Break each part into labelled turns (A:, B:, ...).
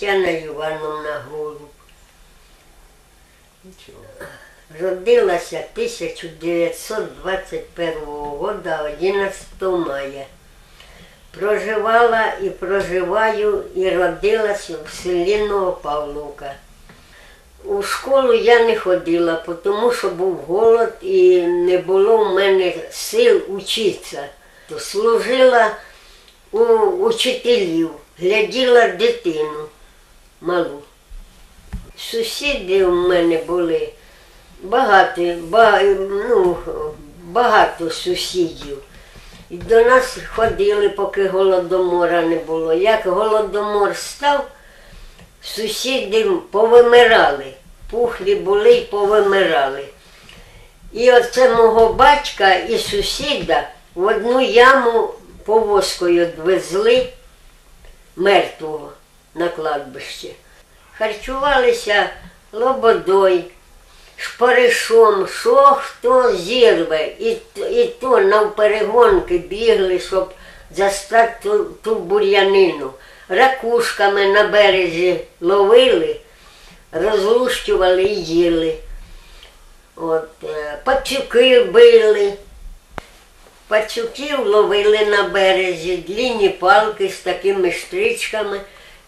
A: Тетяна Івановна Голуб. Родилася 1921 года 11 мая. Проживала і проживаю і родилася в селі Новопавловка. У школу я не ходила, тому що був голод і не було в мене сил учитися. Служила у учителів, гляділа дитину малу. Сусіди у мене були багато, ба- ну, багато сусідів. І до нас ходили, поки голодомора не було. Як голодомор став, сусіди повимирали. Пухлі були і повимирали. І оце мого батька і сусіда в одну яму повозкою відвезли мертвого на кладбище. Харчувалися лободой, шпаришом, що хто зірве. І, і то навперегонки бігли, щоб застати ту, ту бур'янину. Ракушками на березі ловили, розлущували і їли. От, е, пацюки били. Пацюків ловили на березі, длінні палки з такими штричками.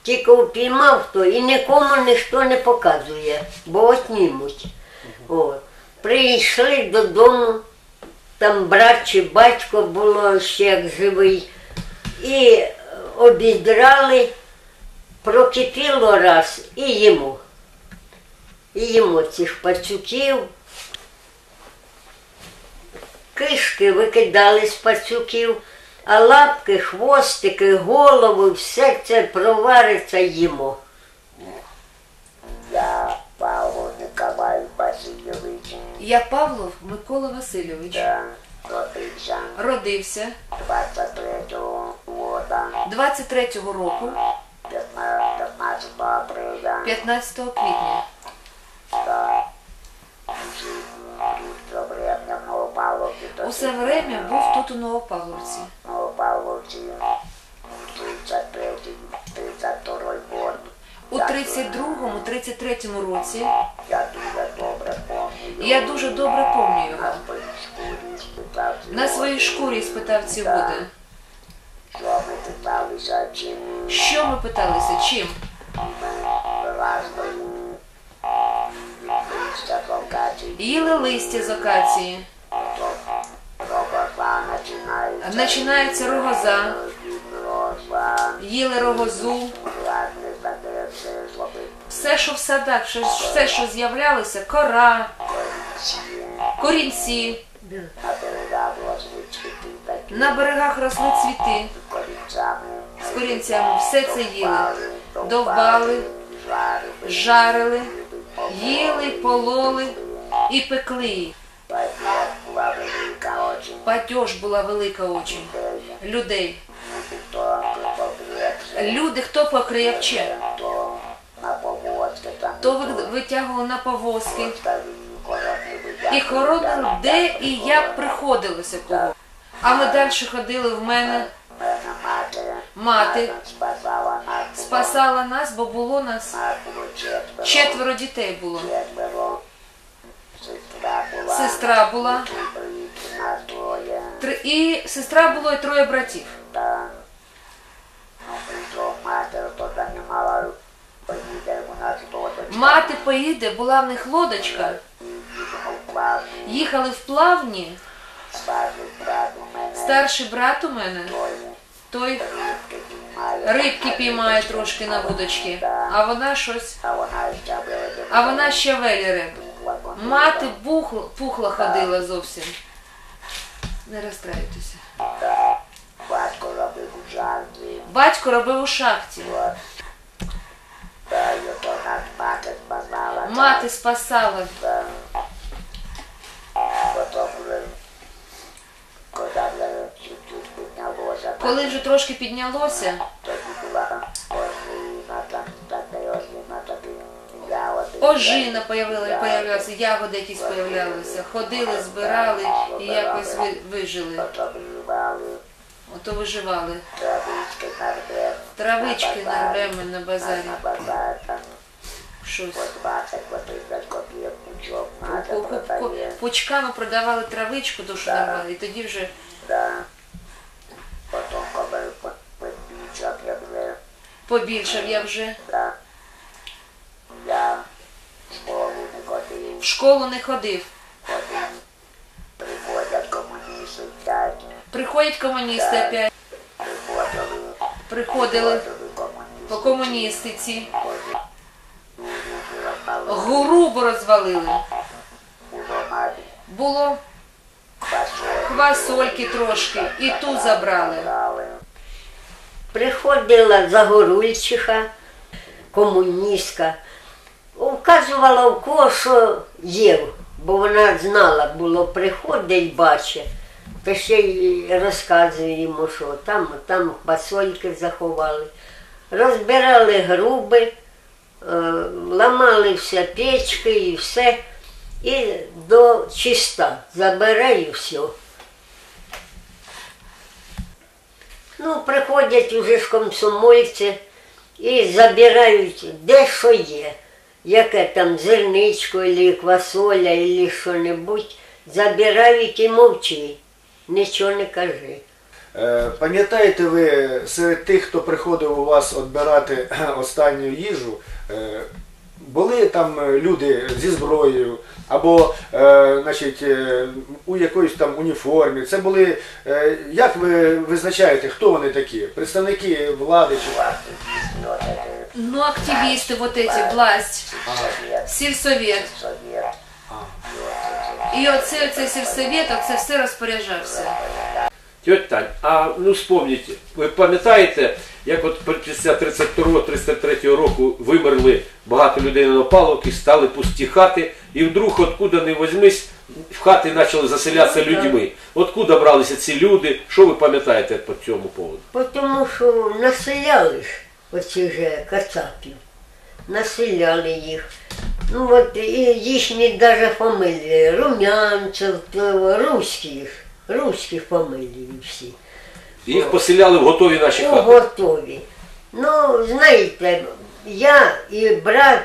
A: Тільки впіймав хто і нікому ніхто не показує, бо отнімуть. От. Прийшли додому, там брат чи батько було ще як живий, і обідрали, прокипіло раз і їмо. І їмо цих пацюків. Кишки викидали з пацюків, а лапки, хвостики, голови, все це провариться їмо.
B: Я Павло Николай Васильевич,
C: Я Павлов Микола Васильович.
B: я родився
C: Родився
B: 23 года,
C: 23-го року,
B: 15 апреля,
C: 15 квітня.
B: да,
C: Усе время був тут у Новопавловці.
B: В 32 год.
C: У 32-му, 33-му році
B: Я дуже добре пам'ятаю.
C: я дуже добре
B: На
C: його.
B: своїй шкурі спитав ці
C: На своїй шкурі спитав ці води.
B: Що ми питалися, чим
C: Що ми питалися? Чим? Їли листя з акації.
B: Починається.
C: Рогоза. Їли рогозу.
B: все
C: що в садах, все, що з'являлося, кора, корінці.
B: На берегах росли цвіти
C: з корінцями. Все це їли.
B: Довбали, жарили,
C: їли, пололи і пекли.
B: Падія була велика очень.
C: Людей. Люди, хто
B: повозки там.
C: то ви- витягували на повозки. І хоронили, де і як приходилося кого. А ми далі ходили в мене,
B: мати, спасала нас.
C: бо було нас
B: четверо.
C: дітей було.
B: Сестра була.
C: І сестра було і троє братів.
B: Та прийшов матір, то там не мала поїде у нас дочка.
C: Мати поїде, була в них лодочка. Їхали в плавні.
B: Старший брат у мене. Той рибки піймає.
C: трошки на вудочки, а вона щось,
B: А вона ще
C: велі риб. Мати пухла ходила зовсім. Не розстраюйтеся.
B: Батько робив у шахті.
C: Батько робив у шахті.
B: Мати спасала.
C: Мати спасала.
B: Коли вже
C: трошки піднялося,
B: ожина
C: появила, появлялася, ягоди якісь появлялися. Ходили, збирали і якось ви- вижили. Ото виживали.
B: Травички нарвем.
C: Травички нарвемо на базарі. Щось.
B: по 20, по 30 копійок пучок мати
C: Ку- ку- ку-
B: продає.
C: Пучками продавали травичку, то що давали, і тоді вже
B: побільшав я вже,
C: побільшав я вже.
B: да. Я в школу не ходив,
C: В школу не ходив.
B: ходив. Приходять комуністи, так.
C: Приходять комуністи опять.
B: Приходили,
C: Приходили по комуністиці. Грубо розвалили.
B: Було
C: квасольки трошки, і ту забрали.
A: Приходила Загорульчиха, комуністка, вказувала в кого, що є, бо вона знала, було приходить, бачить, та ще й розказує йому, що там, там басольки заховали. Розбирали груби, е, ламали все печки і все, і до чиста забирай і все. Ну, приходять уже ж комсомольці і забирають де що є. Яке там зерничко, або квасоля, або що-небудь, забирають і мовчи. Нічого не кажи.
D: Е, Пам'ятаєте ви серед тих, хто приходив у вас відбирати останню їжу, е, були там е, люди зі зброєю або значить, у якоїсь там уніформі? Це були, як ви визначаєте, хто вони такі? Представники влади чи
B: це
C: Ну, активісти, вот эти, власть,
B: совет,
C: сільсовет. І оце, оце сільсовет, оце все розпоряджався.
E: Тьоть Тань, а ну вспомніть, ви пам'ятаєте, як от після 32-33 року вимерли багато людей на опалок і стали пусті хати, і вдруг, откуда не возьмись, в хати почали заселятися
A: Ну,
E: людьми. Откуда бралися ці люди? Що ви пам'ятаєте по цьому поводу?
A: Бо Тому що населяли оці же кацапів. Населяли їх. Ну от і їхні навіть фамилії. Румянцев, то руські ж. Фамилії всі.
E: Їх поселяли в готові наші
A: Ну,
E: хати.
A: готові. Ну, знаєте, я і брат,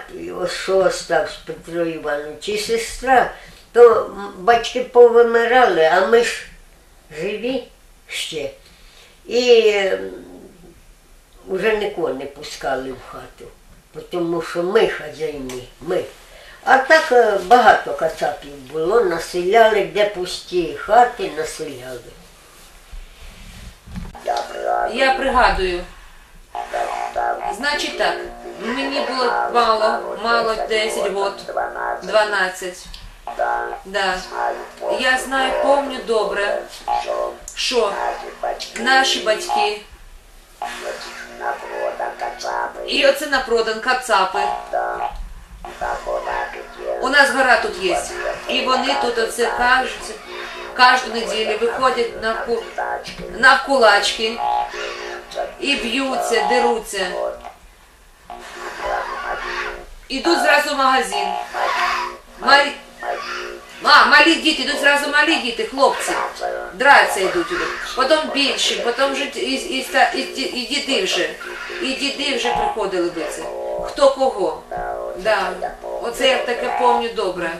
A: що остався Петро Іванович, і сестра, то батьки повимирали, а ми ж живі ще. І вже нікого не пускали в хату, тому що ми хазяїни, ми. А так е, багато кацапів було, населяли, де пусті хати, населяли.
B: Я пригадую,
C: значить так, мені було мало, мало 10 год,
B: 12.
C: 12.
B: Да.
C: Я знаю, помню добре,
B: що наші батьки, на кацапи.
C: і оце на продан кацапи.
B: Да. Так
C: У нас гора тут є. І вони тут оце кажуть, кожну неділю виходять на, ку... на кулачки і б'ються, деруться. Ідуть зразу в магазин. Малі... А, малі діти, йдуть зразу малі діти, хлопці. Драться йдуть. Потім більші, потім вже і, і, і, і діди вже. І діди вже приходили битися. Хто кого. Да. Оце я таке пам'ятаю добре.